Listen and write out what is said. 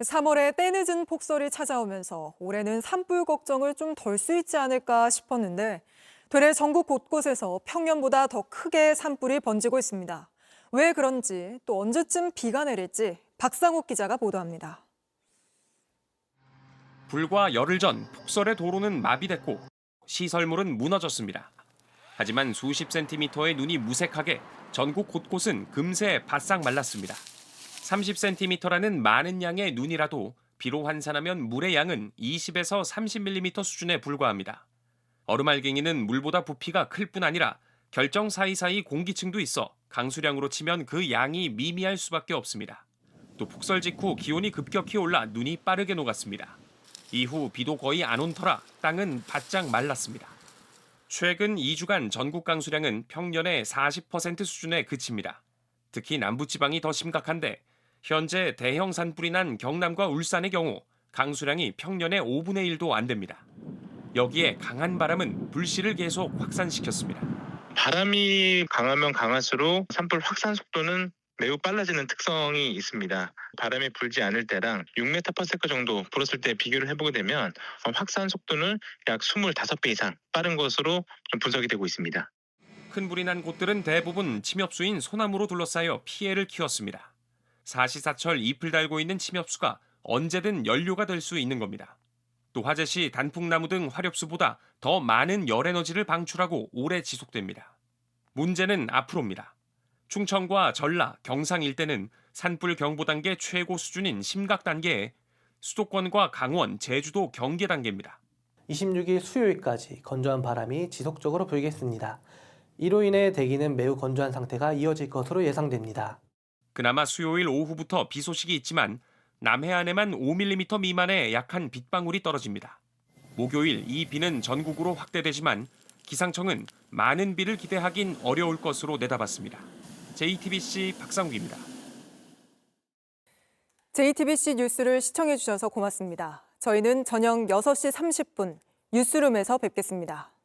3월에 때늦은 폭설이 찾아오면서 올해는 산불 걱정을 좀 덜 수 있지 않을까 싶었는데 되레 전국 곳곳에서 평년보다 더 크게 산불이 번지고 있습니다. 왜 그런지 또 언제쯤 비가 내릴지 박상욱 기자가 보도합니다. 불과 열흘 전 폭설의 도로는 마비됐고 시설물은 무너졌습니다. 하지만 수십 센티미터의 눈이 무색하게 전국 곳곳은 금세 바싹 말랐습니다. 30cm라는 많은 양의 눈이라도 비로 환산하면 물의 양은 20에서 30mm 수준에 불과합니다. 얼음알갱이는 물보다 부피가 클 뿐 아니라 결정 사이사이 공기층도 있어 강수량으로 치면 그 양이 미미할 수밖에 없습니다. 또 폭설 직후 기온이 급격히 올라 눈이 빠르게 녹았습니다. 이후 비도 거의 안 온 터라 땅은 바짝 말랐습니다. 최근 2주간 전국 강수량은 평년의 40% 수준에 그칩니다. 특히 남부지방이 더 심각한데 현재 대형 산불이 난 경남과 울산의 경우 강수량이 평년의 5분의 1도 안 됩니다. 여기에 강한 바람은 불씨를 계속 확산시켰습니다. 바람이 강하면 강할수록 산불 확산 속도는 매우 빨라지는 특성이 있습니다. 바람이 불지 않을 때랑 6m/s 정도 불었을 때 비교를 해보게 되면 확산 속도는 약 25배 이상 빠른 것으로 좀 분석이 되고 있습니다. 큰 불이 난 곳들은 대부분 침엽수인 소나무로 둘러싸여 피해를 키웠습니다. 사시사철 잎을 달고 있는 침엽수가 언제든 연료가 될 수 있는 겁니다. 또 화재 시 단풍나무 등 화렵수보다 더 많은 열 에너지를 방출하고 오래 지속됩니다. 문제는 앞으로입니다. 충청과 전라, 경상 일대는 산불 경보 단계 최고 수준인 심각 단계에 수도권과 강원, 제주도 경계 단계입니다. 26일 수요일까지 건조한 바람이 지속적으로 불겠습니다. 이로 인해 대기는 매우 건조한 상태가 이어질 것으로 예상됩니다. 그나마 수요일 오후부터 비 소식이 있지만 남해안에만 5mm 미만의 약한 빗방울이 떨어집니다. 목요일 이 비는 전국으로 확대되지만 기상청은 많은 비를 기대하긴 어려울 것으로 내다봤습니다. JTBC 박상욱입니다. JTBC 뉴스를 시청해 주셔서 고맙습니다. 저희는 저녁 6시 30분 뉴스룸에서 뵙겠습니다.